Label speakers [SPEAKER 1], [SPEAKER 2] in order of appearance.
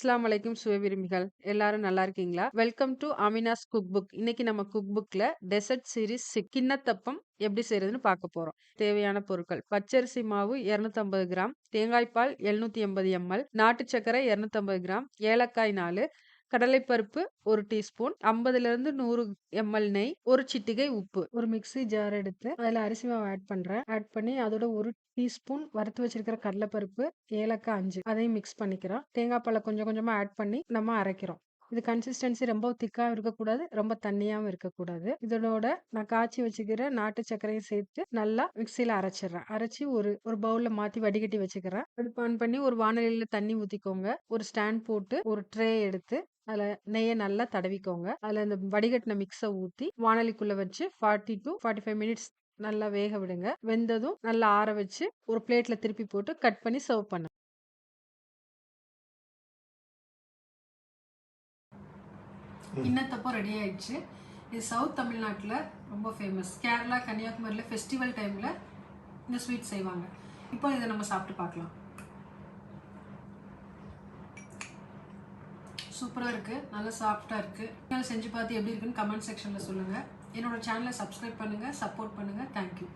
[SPEAKER 1] அஸ்லாம் வலைக்கும் சுயவிரும்பிகள் எல்லாரும் நல்லா இருக்கீங்களா? Welcome to Amina's cook book இன்னைக்கு நம்ம குக் புக்ல டெசர்ட் சீரிஸ் கிண்ணத்தப்பம் எப்படி செய்யறதுன்னு பார்க்க போறோம். தேவையான பொருட்கள். பச்சரிசி மாவு 250 கிராம். தேங்காய் பால் 780 எண்பது எம்எல். நாட்டு சர்க்கரை 250 கிராம். ஏலக்காய் நாலு. கடலைப்பருப்பு ஒரு டீஸ்பூன் ஐம்பதுல இருந்து நூறு எம்எல் நெய் ஒரு சிட்டிகை உப்பு. ஒரு மிக்ஸி ஜார் எடுத்து அதில் அரிசி மாவு ஆட் பண்றேன். ஆட் பண்ணி அதோட ஒரு டீஸ்பூன் வறுத்து வச்சிருக்கிற கடலைப்பருப்பு ஏலக்காய் அஞ்சு அதையும் மிக்ஸ் பண்ணிக்கிறோம். தேங்காய் பழம் கொஞ்சம் கொஞ்சமா ஆட் பண்ணி நம்ம அரைக்கிறோம். இது கன்சிஸ்டன்சி ரொம்ப திக்காகவும் இருக்கக்கூடாது ரொம்ப தண்ணியாகவும் இருக்கக்கூடாது. இதனோட நான் காய்ச்சி வச்சுக்கிற நாட்டு சர்க்கரையும் சேர்த்து நல்லா மிக்சியில் அரைச்சிடுறேன். அரைச்சி ஒரு ஒரு பவுலில் மாற்றி வடிகட்டி வச்சுக்கிறேன். அடுப்பு ஆன் பண்ணி ஒரு வானலியில் தண்ணி ஊற்றிக்கோங்க ஒரு ஸ்டாண்ட் போட்டு ஒரு ட்ரே எடுத்து அதில் நெய்யை நல்லா தடவிக்கோங்க. அதில் இந்த வடிகட்டின மிக்ஸை ஊற்றி வானலிக்குள்ளே வச்சு forty to forty five minutes நல்லா வேக விடுங்க. வெந்ததும் நல்லா ஆற வச்சு ஒரு பிளேட்ல திருப்பி போட்டு கட் பண்ணி சர்வ் பண்ணு. Mm-hmm. இன்னத்தப்போ ரெடி ஆயிடுச்சு. இது சவுத் தமிழ்நாட்டில் ரொம்ப ஃபேமஸ் கேரளா கன்னியாகுமரியில் ஃபெஸ்டிவல் டைமில் இந்த ஸ்வீட் செய்வாங்க. இப்போ இதை நம்ம சாப்பிட்டு பார்க்கலாம். சூப்பராக இருக்குது நல்லா சாஃப்டாக இருக்குது செஞ்சு பார்த்து எப்படி இருக்குன்னு கமெண்ட் செக்ஷனில் சொல்லுங்கள் என்னோட சேனலை சப்ஸ்கிரைப் பண்ணுங்கள் சப்போர்ட் பண்ணுங்கள் தேங்க்யூ